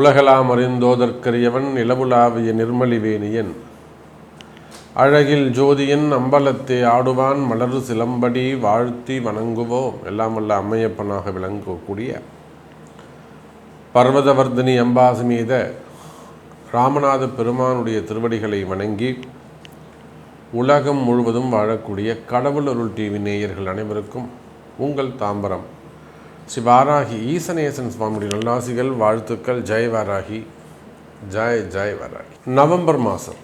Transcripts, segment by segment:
உலகலாம் அறிந்தோதற்கரியவன் நிலவுலாவிய நிர்மலிவேணியன் அழகில் ஜோதியன் அம்பலத்தை ஆடுவான் மலர் சிலம்படி வாழ்த்தி வணங்குவோம். எல்லாம் வல்ல அம்மையப்பனாக விளங்கக்கூடிய பர்வதவர்தினி அம்பாசி மீத ராமநாத பெருமானுடைய திருவடிகளை வணங்கி உலகம் முழுவதும் வாழக்கூடிய கடவுள் அருள் டிவி நேயர்கள் அனைவருக்கும் உங்கள் தாம்பரம். ஸ்ரீ வாராகி ஈசனேசன் சுவாமியுடைய நல்லாசிகள் வாழ்த்துக்கள் ஜெய் வாராகி ஜெய் ஜெய் வாராகி. நவம்பர் மாதம்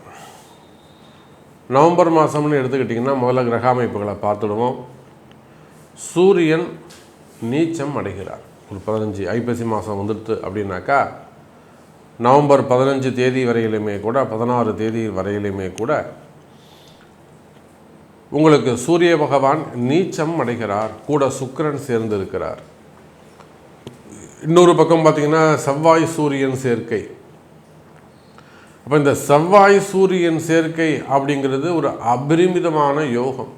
நவம்பர் மாதம்னு எடுத்துக்கிட்டிங்கன்னா முதல்ல கிரக அமைப்புகளை பார்த்துடுவோம். சூரியன் நீச்சம் அடைகிறார். ஒரு பதினஞ்சு ஐப்பசி மாதம் வந்துடுது அப்படின்னாக்கா நவம்பர் பதினஞ்சு தேதி வரையிலுமே கூட பதினாறு தேதி வரையிலுமே கூட உங்களுக்கு சூரிய பகவான் நீச்சம் அடைகிறார். கூட சுக்கிரன் சேர்ந்து இருக்கிறார் இன்னொரு பக்கம் பார்த்தீங்கன்னா செவ்வாய் சூரியன் சேர்க்கை. அப்போ இந்த செவ்வாய் சூரியன் சேர்க்கை அப்படிங்கிறது ஒரு அபரிமிதமான யோகம்.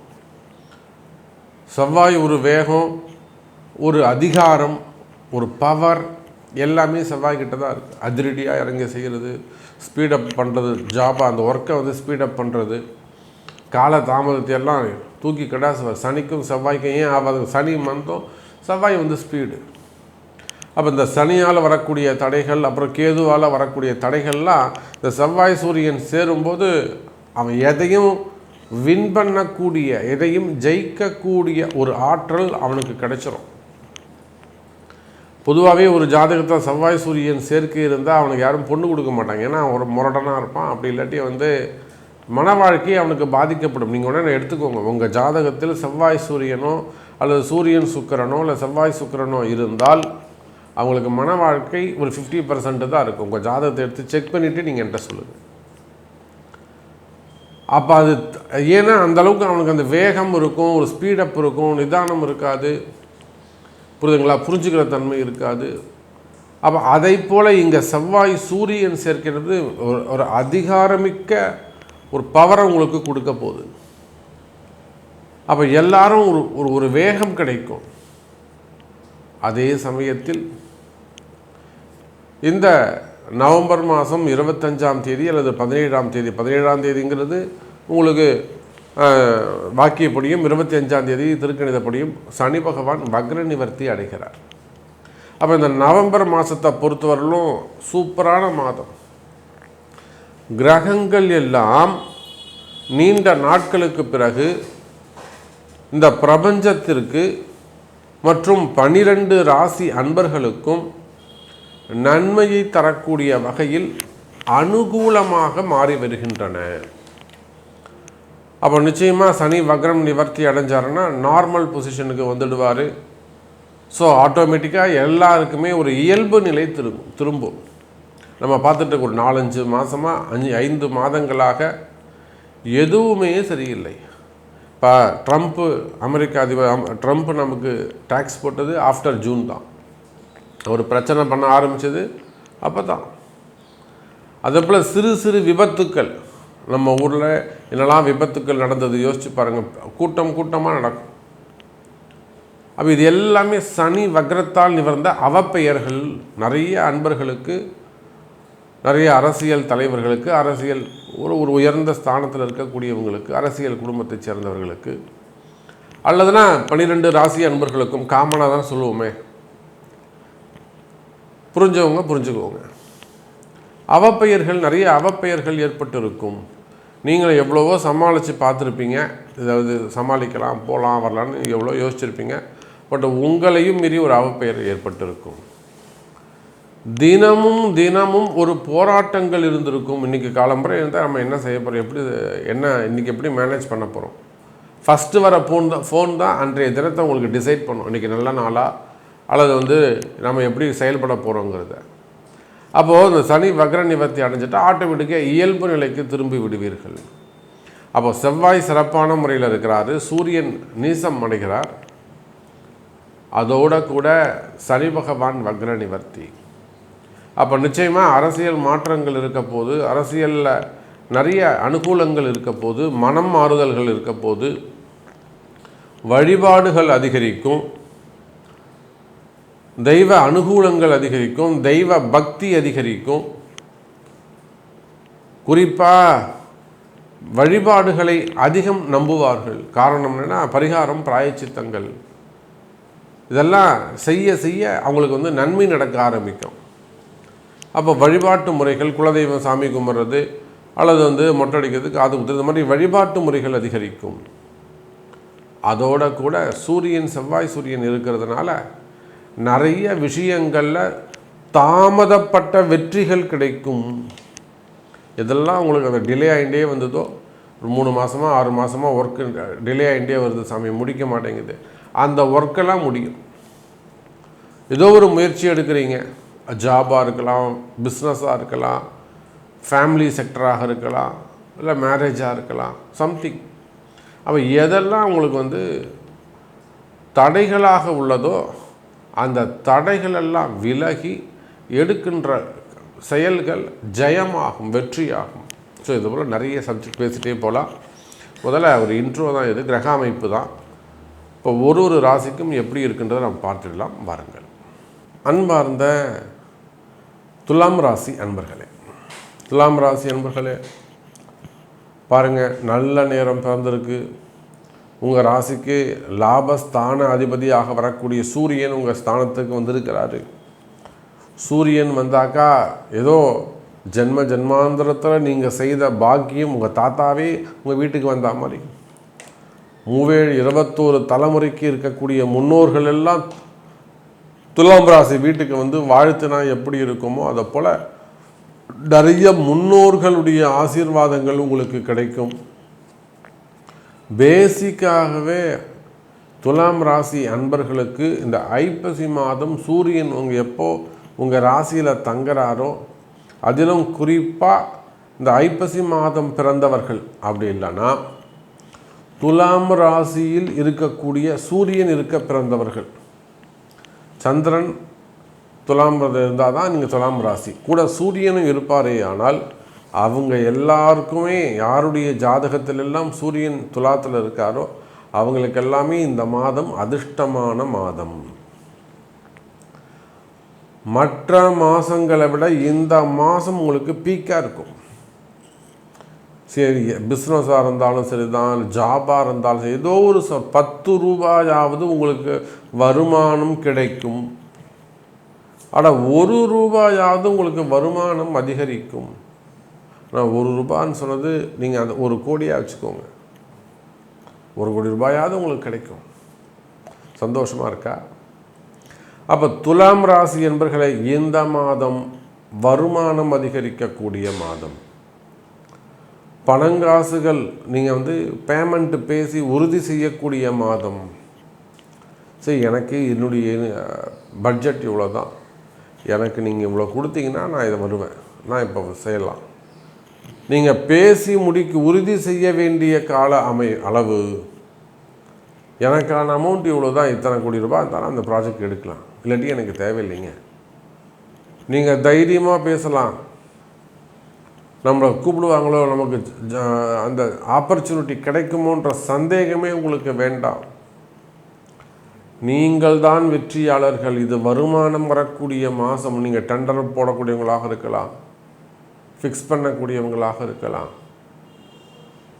செவ்வாய் ஒரு வேகம் ஒரு அதிகாரம் ஒரு பவர் எல்லாமே செவ்வாய் கிட்ட தான் இருக்குது அதிரடியாக இறங்கி செய்கிறது ஸ்பீடப் பண்ணுறது ஜாபாக அந்த ஒர்க்கை வந்து ஸ்பீடப் பண்ணுறது கால தாமதத்தை எல்லாம் தூக்கி கடாசுவார் சனிக்கும் செவ்வாய்க்கும் ஏன் ஆகாது? சனி மந்தம் செவ்வாய் வந்து ஸ்பீடு அப்போ இந்த சனியால் வரக்கூடிய தடைகள் அப்புறம் கேதுவால் வரக்கூடிய தடைகள்லாம் இந்த செவ்வாய் சூரியன் சேரும்போது அவன் எதையும் வின் பண்ணக்கூடிய எதையும் ஜெயிக்கக்கூடிய ஒரு ஆற்றல் அவனுக்கு கிடைச்சிரும். பொதுவாகவே ஒரு ஜாதகத்தில் செவ்வாய் சூரியன் சேர்க்கை இருந்தால் அவனுக்கு யாரும் பொண்ணு கொடுக்க மாட்டாங்க. ஏன்னா ஒரு முரடனாக இருப்பான். அப்படி இல்லாட்டி வந்து மன வாழ்க்கை அவனுக்கு பாதிக்கப்படும். நீங்கள் உடனே எடுத்துக்கோங்க. உங்கள் ஜாதகத்தில் செவ்வாய் சூரியனோ அல்லது சூரியன் சுக்கிரனோ இல்லை செவ்வாய் சுக்கிரனோ இருந்தால் அவங்களுக்கு மன வாழ்க்கை ஒரு ஃபிஃப்டி பர்சன்ட் தான் இருக்கும். உங்கள் ஜாதகத்தை எடுத்து செக் பண்ணிவிட்டு நீங்கள் என்கிட்ட சொல்லுங்கள் அப்போ அது ஏன்னா அந்த அளவுக்கு அவனுக்கு அந்த வேகம் இருக்கும் ஒரு ஸ்பீடப் இருக்கும் நிதானம் இருக்காது. புரியுதுங்களா? புரிஞ்சுக்கிற தன்மை இருக்காது. அப்போ அதை போல் இங்கே செவ்வாய் சூரியன் சேர்க்கிறது ஒரு ஒரு அதிகாரமிக்க ஒரு பவரை உங்களுக்கு கொடுக்க போகுது. அப்போ எல்லாரும் ஒரு ஒரு ஒரு வேகம் கிடைக்கும். அதே சமயத்தில் இந்த நவம்பர் மாதம் இருபத்தஞ்சாம் தேதி அல்லது பதினேழாம் தேதி பதினேழாம் தேதிங்கிறது உங்களுக்கு வாக்கியப்படியும் இருபத்தி அஞ்சாம் தேதி திருக்கணிதப்படியும் சனி பகவான் வக்ர நிவர்த்தி அடைகிறார். அப்போ இந்த நவம்பர் மாதத்தை பொறுத்தவரையிலும் சூப்பரான மாதம். கிரகங்கள் எல்லாம் நீண்ட நாட்களுக்கு பிறகு இந்த பிரபஞ்சத்திற்கு மற்றும் பனிரெண்டு ராசி அன்பர்களுக்கும் நன்மையை தரக்கூடிய வகையில் அனுகூலமாக மாறி வருகின்றன. அப்போ நிச்சயமாக சனி வக்ரம் நிவர்த்தி அடைஞ்சாருன்னா நார்மல் பொசிஷனுக்கு வந்துடுவார். ஸோ ஆட்டோமேட்டிக்காக எல்லாருக்குமே ஒரு இயல்பு நிலை திரும்பும் திரும்பும். நம்ம பார்த்துட்டு ஒரு நாலஞ்சு மாதமாக அஞ்சு ஐந்து மாதங்களாக எதுவுமே சரியில்லை. இப்போ ட்ரம்ப்பு அமெரிக்க அதிபர் அம்- ட்ரம்ப் நமக்கு டேக்ஸ் போட்டது ஆஃப்டர் ஜூன் தான். ஒரு பிரச்சனை பண்ண ஆரம்பித்தது அப்போ தான் அதே போல் சிறு சிறு விபத்துக்கள். நம்ம ஊரில் என்னெல்லாம் விபத்துக்கள் நடந்தது யோசிச்சு பாருங்கள் கூட்டம் கூட்டமாக நடக்கும். அப்போ இது எல்லாமே சனி வக்ரத்தால் நிவர்ந்த அவப்பெயர்கள். நிறைய அன்பர்களுக்கு நிறைய அரசியல் தலைவர்களுக்கு அரசியல் ஒரு ஒரு உயர்ந்த ஸ்தானத்தில் இருக்கக்கூடியவங்களுக்கு அரசியல் குடும்பத்தைச் சேர்ந்தவர்களுக்கு அல்லதுனா பன்னிரெண்டு ராசி அன்பர்களுக்கும் காமனாக தான் சொல்லுவோமே. புரிஞ்சவங்க புரிஞ்சுக்கோங்க. அவப்பெயர்கள் நிறைய அவப்பெயர்கள் ஏற்பட்டு இருக்கும் நீங்கள் எவ்வளவோ சமாளித்து பார்த்துருப்பீங்க. இதாவது சமாளிக்கலாம் போகலாம் வரலான்னு எவ்வளோ யோசிச்சிருப்பீங்க. பட் உங்களையும் மீறி ஒரு அவப்பெயர் ஏற்பட்டிருக்கும். தினமும் தினமும் ஒரு போராட்டங்கள் இருந்திருக்கும். இன்றைக்கி காலம்புரை இருந்தால் நம்ம என்ன செய்ய போகிறோம் எப்படி என்ன இன்றைக்கி எப்படி மேனேஜ் பண்ண போகிறோம் ஃபஸ்ட்டு வர ஃபோன் தான் ஃபோன் தான் அன்றைய தினத்தை உங்களுக்கு டிசைட் பண்ணும். இன்றைக்கி நல்ல நாளாக அல்லது வந்து நம்ம எப்படி செயல்பட போகிறோங்கிறத அப்போது இந்த சனி வக்ர நிவர்த்தி அடைஞ்சிட்டா ஆட்டோமேட்டிக்காக இயல்பு நிலைக்கு திரும்பி விடுவீர்கள். அப்போ செவ்வாய் சிறப்பான முறையில் இருக்கிறாரு சூரியன் நீசம் அடைகிறார். அதோட கூட சனி பகவான் வக்ர நிவர்த்தி. அப்போ நிச்சயமாக அரசியல் மாற்றங்கள் இருக்க போது அரசியலில் நிறைய அனுகூலங்கள் இருக்க போது மனம் மாறுதல்கள் இருக்க போது வழிபாடுகள் அதிகரிக்கும். தெய்வ அனுகூலங்கள் அதிகரிக்கும் தெய்வ பக்தி அதிகரிக்கும். குறிப்பாக வழிபாடுகளை அதிகம் நம்புவார்கள். காரணம் என்னென்னா பரிகாரம் பிராயச்சித்தங்கள். இதெல்லாம் செய்ய செய்ய அவங்களுக்கு வந்து நன்மை நடக்க ஆரம்பிக்கும். அப்போ வழிபாட்டு முறைகள் குலதெய்வம் சாமி கும்பிட்றது அல்லது வந்து மொட்டை அடிக்கிறது காது குத்துறது மாதிரி வழிபாட்டு முறைகள் அதிகரிக்கும். அதோட கூட சூரியன் செவ்வாய் சூரியன் இருக்கிறதுனால நிறைய விஷயங்களில் தாமதப்பட்ட வெற்றிகள் கிடைக்கும். இதெல்லாம் உங்களுக்கு அந்த டிலே ஆகிட்டே வந்ததோ ஒரு மூணு மாதமாக ஆறு மாதமாக ஒர்க்கு டிலே ஆகிட்டே வருது சாமி முடிக்க மாட்டேங்குது. அந்த ஒர்க்கெல்லாம் முடியும். ஏதோ ஒரு முயற்சி எடுக்கிறீங்க. ஜாபாக இருக்கலாம் பிஸ்னஸாக இருக்கலாம் ஃபேமிலி செக்டராக இருக்கலாம் இல்லை மேரேஜாக இருக்கலாம் சம்திங் அப்போ எதெல்லாம் உங்களுக்கு வந்து தடைகளாக உள்ளதோ அந்த தடைகளெல்லாம் விலகி எடுக்கின்ற செயல்கள் ஜெயமாகும் வெற்றியாகும். ஸோ இது போல் நிறைய சப்ஜெக்ட் பேசிகிட்டே போகலாம் முதல்ல ஒரு இன்ட்ரோ தான் இது கிரக அமைப்பு தான். இப்போ ஒரு ஒரு ராசிக்கும் எப்படி இருக்குன்றதை நம்ம பார்த்துடலாம். வாருங்கள். அன்பார்ந்த துலாம் ராசி அன்பர்களே. துலாம் ராசி அன்பர்களே பாருங்கள் நல்ல நேரம் பிறந்திருக்கு. உங்கள் ராசிக்கு லாபஸ்தான அதிபதியாக வரக்கூடிய சூரியன் உங்கள் ஸ்தானத்துக்கு வந்திருக்கிறாரு. சூரியன் வந்தாக்கா ஏதோ ஜென்ம ஜென்மாந்திரத்தில் நீங்கள் செய்த பாக்கியம் உங்கள் தாத்தாவே உங்கள் வீட்டுக்கு வந்த மாதிரி. மூவேழு இருபத்தோரு தலைமுறைக்கு இருக்கக்கூடிய முன்னோர்கள் எல்லாம் துலாம் ராசி வீட்டுக்கு வந்து வாழ்த்துனா எப்படி இருக்குமோ அதை போல் நிறைய முன்னோர்களுடைய ஆசீர்வாதங்கள் உங்களுக்கு கிடைக்கும். பேசிக்காகவே துலாம் ராசி அன்பர்களுக்கு இந்த ஐப்பசி மாதம் சூரியன் உங்கள் எப்போ உங்கள் ராசியில் தங்குறாரோ அதிலும் குறிப்பாக இந்த ஐப்பசி மாதம் பிறந்தவர்கள் அப்படி இல்லைன்னா துலாம் ராசியில் இருக்கக்கூடிய சூரியன் இருக்க பிறந்தவர்கள். சந்திரன் துலாம் இருந்தால் தான் நீங்கள் துலாம் ராசி. கூட சூரியனும் இருப்பாரே ஆனால் அவங்க எல்லாருக்குமே யாருடைய ஜாதகத்திலெல்லாம் சூரியன் துலாத்தில் இருக்காரோ அவங்களுக்கு எல்லாமே இந்த மாதம் அதிர்ஷ்டமான மாதம். மற்ற மாதங்களை விட இந்த மாதம் உங்களுக்கு பீக்காக இருக்கும். சரி பிஸ்னஸாக இருந்தாலும் சரி தான் ஜாபாக இருந்தாலும் சரி ஏதோ ஒரு ச பத்து ரூபாயாவது உங்களுக்கு வருமானம் கிடைக்கும். ஆனால் ஒரு ரூபாயாவது உங்களுக்கு வருமானம் அதிகரிக்கும். நான் ஒரு ரூபான்னு சொன்னது நீங்கள் அந்த ஒரு கோடியாக வச்சுக்கோங்க. ஒரு கோடி ரூபாயாவது உங்களுக்கு கிடைக்கும். சந்தோஷமாக இருக்கா? அப்போ துலாம் ராசி என்பர்களை இந்த மாதம் வருமானம் அதிகரிக்கக்கூடிய மாதம். பணங்காசுகள் நீங்கள் வந்து பேமெண்ட்டு பேசி உறுதி செய்யக்கூடிய மாதம். சரி எனக்கு என்னுடைய பட்ஜெட் இவ்வளோ தான் எனக்கு நீங்கள் இவ்வளோ கொடுத்தீங்கன்னா நான் இதை வருவேன். நான் இப்போ செய்யலாம். நீங்கள் பேசி முடிக்க உறுதி செய்ய வேண்டிய கால அமை அளவு. எனக்கான அமௌண்ட் இவ்வளோ தான் இத்தனை கோடி ரூபாய் இருந்தாலும் அந்த ப்ராஜெக்ட் எடுக்கலாம். இல்லாட்டி எனக்கு தேவையில்லைங்க. நீங்கள் தைரியமாக பேசலாம். நம்மளை கூப்பிடுவாங்களோ நமக்கு அந்த ஆப்பர்ச்சுனிட்டி கிடைக்குமோன்ற சந்தேகமே உங்களுக்கு வேண்டாம். நீங்கள் தான் வெற்றியாளர்கள். இது வருமானம் வரக்கூடிய மாதம் நீங்கள் டெண்டர் போடக்கூடியவங்களாக இருக்கலாம். ஃபிக்ஸ் பண்ணக்கூடியவங்களாக இருக்கலாம்.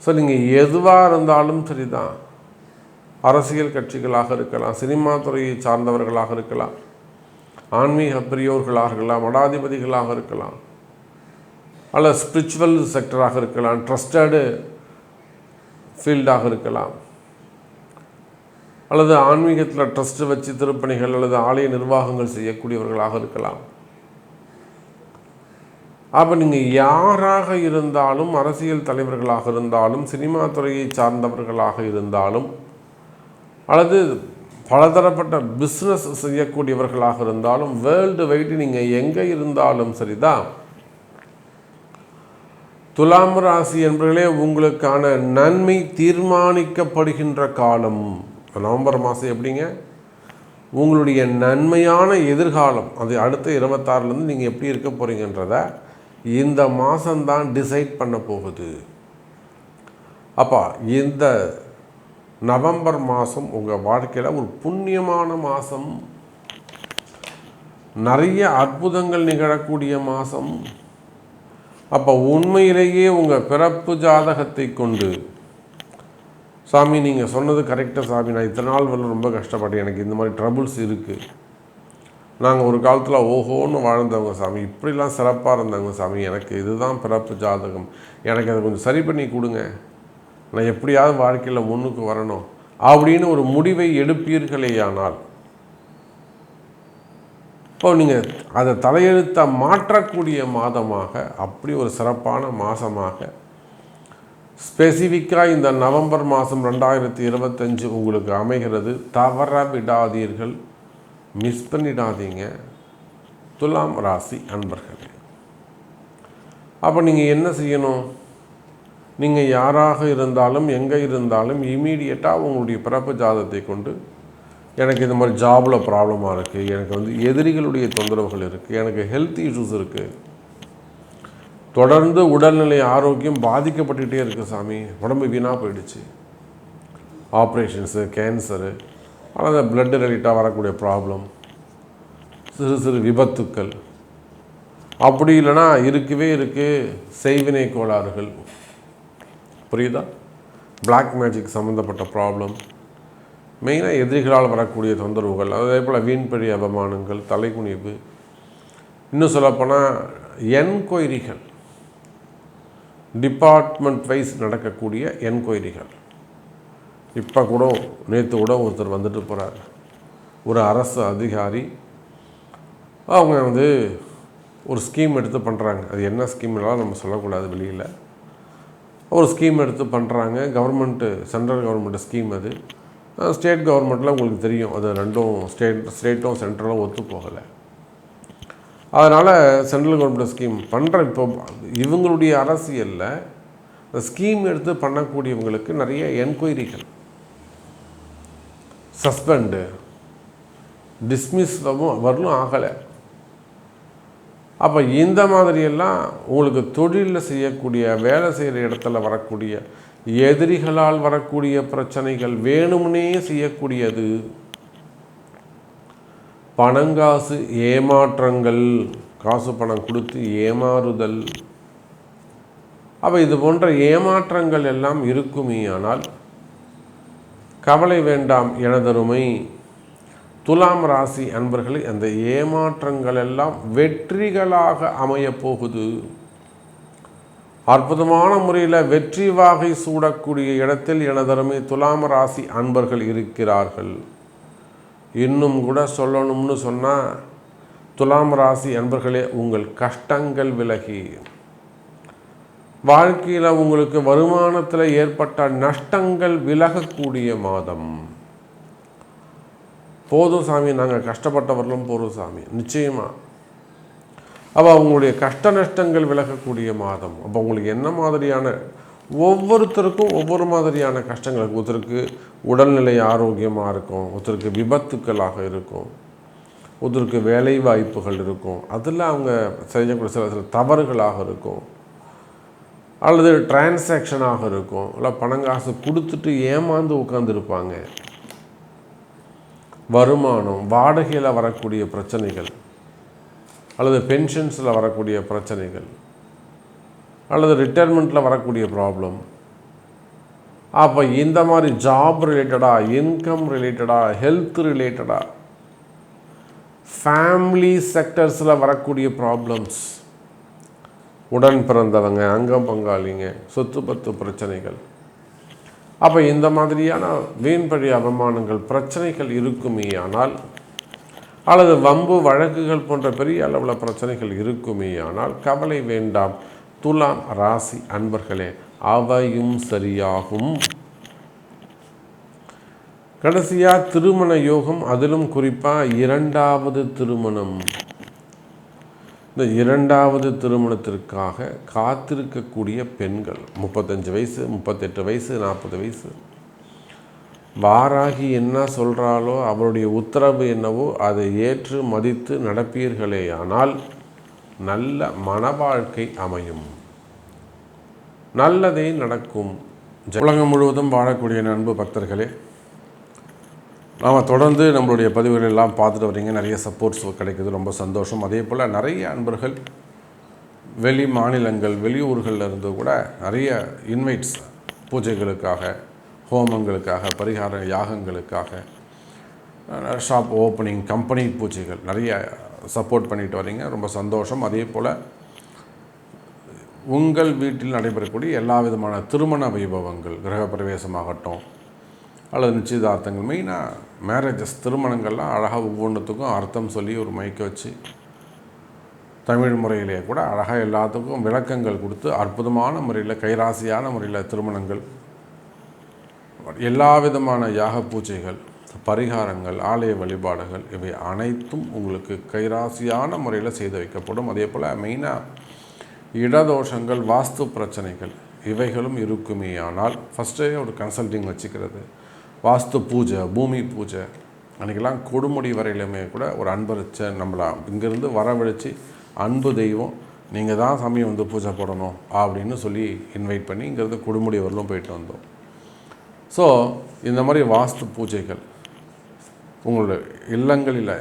ஸோ நீங்கள் எதுவாக இருந்தாலும் சரிதான். அரசியல் கட்சிகளாக இருக்கலாம் சினிமா துறையை சார்ந்தவர்களாக இருக்கலாம் ஆன்மீக பெரியோர்களாக இருக்கலாம் மடாதிபதிகளாக இருக்கலாம் அல்ல ஸ்பிரிச்சுவல் செக்டராக இருக்கலாம் ட்ரஸ்டடு ஃபீல்டாக இருக்கலாம் அல்லது ஆன்மீகத்தில் ட்ரஸ்ட்டு வச்சு திருப்பணிகள் அல்லது ஆலய நிர்வாகங்கள் செய்யக்கூடியவர்களாக இருக்கலாம். அப்போ நீங்கள் யாராக இருந்தாலும் அரசியல் தலைவர்களாக இருந்தாலும் சினிமா துறையை சார்ந்தவர்களாக இருந்தாலும் அல்லது பலதரப்பட்ட பிஸ்னஸ் செய்யக்கூடியவர்களாக இருந்தாலும் வேர்ல்டு வைடு நீங்கள் எங்கே இருந்தாலும் சரிதான். துலாம் ராசி என்பர்களே உங்களுக்கான நன்மை தீர்மானிக்கப்படுகின்ற காலம். நவம்பர் மாதம் எப்படிங்க? உங்களுடைய நன்மையான எதிர்காலம். அது அடுத்த இருபத்தாறுலேருந்து நீங்கள் எப்படி இருக்க போகிறீங்கன்றதை இந்த மாதம்தான் டிசைட் பண்ண போகுது. அப்பா இந்த நவம்பர் மாதம் உங்கள் வாழ்க்கையில் ஒரு புண்ணியமான மாதம் நிறைய அற்புதங்கள் நிகழக்கூடிய மாதம் அப்போ உண்மையிலேயே உங்கள் பிறப்பு ஜாதகத்தை கொண்டு சாமி நீங்கள் சொன்னது கரெக்டாக சாமி நான் இத்தனை நாள் வரல ரொம்ப கஷ்டப்பட்டேன். எனக்கு இந்த மாதிரி ட்ரபுள்ஸ் இருக்குது நாங்கள் ஒரு காலத்தில் ஓஹோன்னு வாழ்ந்தவங்க சாமி இப்படிலாம் சிறப்பாக இருந்தவங்க சாமி எனக்கு இதுதான் பிறப்பு ஜாதகம். எனக்கு அதை கொஞ்சம் சரி பண்ணி கொடுங்க. நான் எப்படியாவது வாழ்க்கையில் முன்னுக்கு வரணும் அப்படின்னு ஒரு முடிவை எடுப்பீர்களேயானால் இப்போ நீங்கள் அதை தலையெழுத்த மாற்றக்கூடிய மாதமாக அப்படி ஒரு சிறப்பான மாதமாக ஸ்பெசிஃபிக்காக இந்த நவம்பர் மாதம் ரெண்டாயிரத்தி இருபத்தஞ்சு உங்களுக்கு அமைகிறது தவற விடாதீர்கள். மிஸ் பண்ணிடாதீங்க. துலாம் ராசி அன்பர்களே. அப்போ நீங்கள் என்ன செய்யணும்? நீங்கள் யாராக இருந்தாலும் எங்கே இருந்தாலும் இமீடியட்டாக உங்களுடைய பிறப்பு ஜாதத்தை கொண்டு எனக்கு இந்த மாதிரி ஜாபில் ப்ராப்ளமாக இருக்குது எனக்கு வந்து எதிரிகளுடைய தொந்தரவுகள் இருக்குது எனக்கு ஹெல்த் இஷ்யூஸ் இருக்குது தொடர்ந்து உடல்நிலை ஆரோக்கியம் பாதிக்கப்பட்டுகிட்டே இருக்குது சாமி. உடம்பு வீணாக போயிடுச்சு. ஆப்ரேஷன்ஸு கேன்சரு அல்லது பிளட்டு ரிலேட்டாக வரக்கூடிய ப்ராப்ளம் சிறு சிறு விபத்துக்கள். அப்படி இல்லைன்னா இருக்கவே இருக்குது செய்வினை கோளாறுகள். புரியுதா? பிளாக் மேஜிக் சம்மந்தப்பட்ட ப்ராப்ளம் மெயினாக எதிரிகளால் வரக்கூடிய தொந்தரவுகள் அதே போல் வீண்பழி அவமானங்கள் தலைக்குனிவு இன்னும் சொல்லப்போனால் என்கொயரிகள். டிபார்ட்மெண்ட் வைஸ் நடக்கக்கூடிய என்கொயரிகள். இப்போ கூட நேற்று கூட ஒருத்தர் வந்துட்டு போகிறார் ஒரு அரசு அதிகாரி. அவங்க வந்து ஒரு ஸ்கீம் எடுத்து பண்ணுறாங்க அது என்ன ஸ்கீம்லாம் நம்ம சொல்லக்கூடாது வெளியில். ஒரு ஸ்கீம் எடுத்து பண்ணுறாங்க கவர்மெண்ட்டு சென்ட்ரல் கவர்மெண்ட் ஸ்கீம் அது. ஸ்டேட் கவர்மெண்ட்டில் உங்களுக்கு தெரியும். அது ரெண்டும் ஸ்டேட் ஸ்டேட்டும் சென்ட்ரலும் ஒத்து போகலை. அதனால் சென்ட்ரல் கவர்மெண்ட் ஸ்கீம் பண்ணுற இப்போ இவங்களுடைய அரசியலில் இந்த ஸ்கீம் எடுத்து பண்ணக்கூடியவங்களுக்கு நிறைய என்கொயரிகள் சஸ்பெண்டு டிஸ்மிஸ் வரலும் ஆகலை. அப்போ இந்த மாதிரியெல்லாம் உங்களுக்கு தொழிலில் செய்யக்கூடிய வேலை செய்கிற இடத்துல வரக்கூடிய எதிரிகளால் வரக்கூடிய பிரச்சனைகள் வேணும்னே செய்யக்கூடியது. பணங்காசு ஏமாற்றங்கள். காசு பணம் கொடுத்து ஏமாறுதல். அப்போ இது போன்ற ஏமாற்றங்கள் எல்லாம் இருக்குமே ஆனால் கவலை வேண்டாம் எனதருமை. துலாம் ராசி அன்பர்களே அந்த ஏமாற்றங்கள் எல்லாம் வெற்றிகளாக அமையப் போகுது அற்புதமான முறையில் வெற்றி வாகை சூடக்கூடிய இடத்தில் எனதருமை துலாம் ராசி அன்பர்கள் இருக்கிறார்கள். இன்னும் கூட சொல்லணும்னு சொன்னால் துலாம் ராசி அன்பர்களே உங்கள் கஷ்டங்கள் விலகி. வாழ்க்கையில் உங்களுக்கு வருமானத்தில் ஏற்பட்ட நஷ்டங்கள் விலகக்கூடிய மாதம். போதும் சாமி நாங்கள் கஷ்டப்பட்டவர்களும் போதும் சாமி நிச்சயமாக அப்போ அவங்களுடைய கஷ்ட நஷ்டங்கள் விலகக்கூடிய மாதம். அப்போ உங்களுக்கு என்ன மாதிரியான ஒவ்வொருத்தருக்கும் ஒவ்வொரு மாதிரியான கஷ்டங்கள் ஒருத்தருக்கு உடல்நிலை ஆரோக்கியமாக இருக்கும் ஒருத்தருக்கு விபத்துக்களாக இருக்கும் ஒருத்தருக்கு வேலை வாய்ப்புகள் இருக்கும். அதில் அவங்க செய்யக்கூடிய சில சில தவறுகளாக இருக்கும். அல்லது டிரான்சாக்ஷனாக இருக்கும். இல்லை பணம் காசு கொடுத்துட்டு ஏமாந்து உட்காந்துருப்பாங்க வருமானம் வாடகையில் வரக்கூடிய பிரச்சனைகள். அல்லது பென்ஷன்ஸில் வரக்கூடிய பிரச்சனைகள். அல்லது ரிட்டைர்மெண்ட்டில் வரக்கூடிய ப்ராப்ளம் அப்போ இந்த மாதிரி ஜாப் ரிலேட்டடாக இன்கம் ரிலேட்டடாக ஹெல்த் ரிலேட்டடாக ஃபேமிலி செக்டர்ஸில் வரக்கூடிய ப்ராப்ளம்ஸ் உடன் பிறந்தவங்க அங்கம் பங்காளிங்க சொத்து பத்து பிரச்சனைகள். அப்போ இந்த மாதிரியான வீண்பழி அவமானங்கள் பிரச்சனைகள் இருக்குமே ஆனால் அல்லது வம்பு வழக்குகள் போன்ற பெரிய அளவில் பிரச்சனைகள் இருக்குமே ஆனால் கவலை வேண்டாம். துலாம் ராசி அன்பர்களே அவையும் சரியாகும். கடைசியாக திருமண யோகம் அதிலும் குறிப்பாக இரண்டாவது திருமணம். இந்த இரண்டாவது திருமணத்திற்காக காத்திருக்கக்கூடிய பெண்கள் முப்பத்தஞ்சு வயசு முப்பத்தெட்டு வயசு நாற்பது வயசு. வாராகி என்ன சொல்கிறாளோ அவருடைய உத்தரவு என்னவோ அதை ஏற்று மதித்து நடப்பீர்களேயானால் நல்ல மன வாழ்க்கை அமையும். நல்லதே நடக்கும். உலகம் முழுவதும் வாழக்கூடிய நண்பு பக்தர்களே நாம் தொடர்ந்து நம்மளுடைய பதிவுகள் எல்லாம் பார்த்துட்டு வரீங்க. நிறைய சப்போர்ட்ஸ் கிடைக்குது. ரொம்ப சந்தோஷம். அதே போல் நிறைய அன்பர்கள் வெளி மாநிலங்கள் வெளியூர்களில் இருந்து கூட நிறைய இன்வைட்ஸ் பூஜைகளுக்காக ஹோமங்களுக்காக பரிகார யாகங்களுக்காக ஷாப் ஓப்பனிங் கம்பெனி பூஜைகள் நிறைய சப்போர்ட் பண்ணிட்டு வரீங்க. ரொம்ப சந்தோஷம். அதே போல் உங்கள் வீட்டில் நடைபெறக்கூடிய எல்லா விதமான திருமண வைபவங்கள் கிரகப்பிரவேசமாகட்டும் அல்லது நிச்சயதார்த்தங்கள். மெயினாக மேரேஜஸ் திருமணங்கள்லாம் அழகாக ஒவ்வொன்றுத்துக்கும் அர்த்தம் சொல்லி ஒரு மைக்க வச்சு தமிழ் முறையிலேயே கூட அழகாக எல்லாத்துக்கும் விளக்கங்கள் கொடுத்து அற்புதமான முறையில் கைராசியான முறையில் திருமணங்கள். எல்லா விதமான யாக பூஜைகள் பரிகாரங்கள் ஆலய வழிபாடுகள் இவை அனைத்தும் உங்களுக்கு கைராசியான முறையில் செய்து வைக்கப்படும். அதே போல் மெயினாக இடதோஷங்கள் வாஸ்து பிரச்சனைகள் இவைகளும் இருக்குமேயானால் ஃபஸ்ட்டே ஒரு கன்சல்டிங் வச்சுக்கிறது. வாஸ்து பூஜை பூமி பூஜை அன்றைக்கெல்லாம் கொடுமுடி வரையிலுமே கூட ஒரு அன்பரிச்ச நம்மளை இங்கேருந்து வரவழைச்சி அன்பு தெய்வம் நீங்கள் தான் சாமி வந்து பூஜை போடணும் அப்படின்னு சொல்லி இன்வைட் பண்ணி இங்கேருந்து கொடுமுடி வரலும் போயிட்டு வந்தோம். ஸோ இந்த மாதிரி வாஸ்து பூஜைகள் உங்களுடைய இல்லங்களில்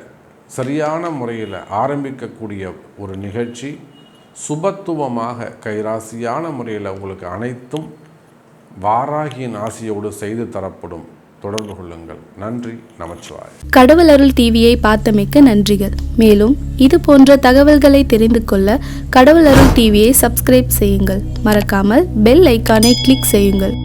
சரியான முறையில் ஆரம்பிக்கக்கூடிய ஒரு நிகழ்ச்சி சுபத்துவமாக கைராசியான முறையில் உங்களுக்கு அனைத்தும் வாராகியின் ஆசையோடு செய்து தரப்படும் தொடர்பு கொள்ளுங்கள். நன்றி நமச்சிவாய் கடவுள் அருள் டிவியை பார்த்தமைக்க நன்றிகள். மேலும் இது போன்ற தகவல்களை தெரிந்து கொள்ள கடவுள் அருள் டிவியை சப்ஸ்கிரைப் செய்யுங்கள். மறக்காமல் பெல் ஐக்கானை கிளிக் செய்யுங்கள்.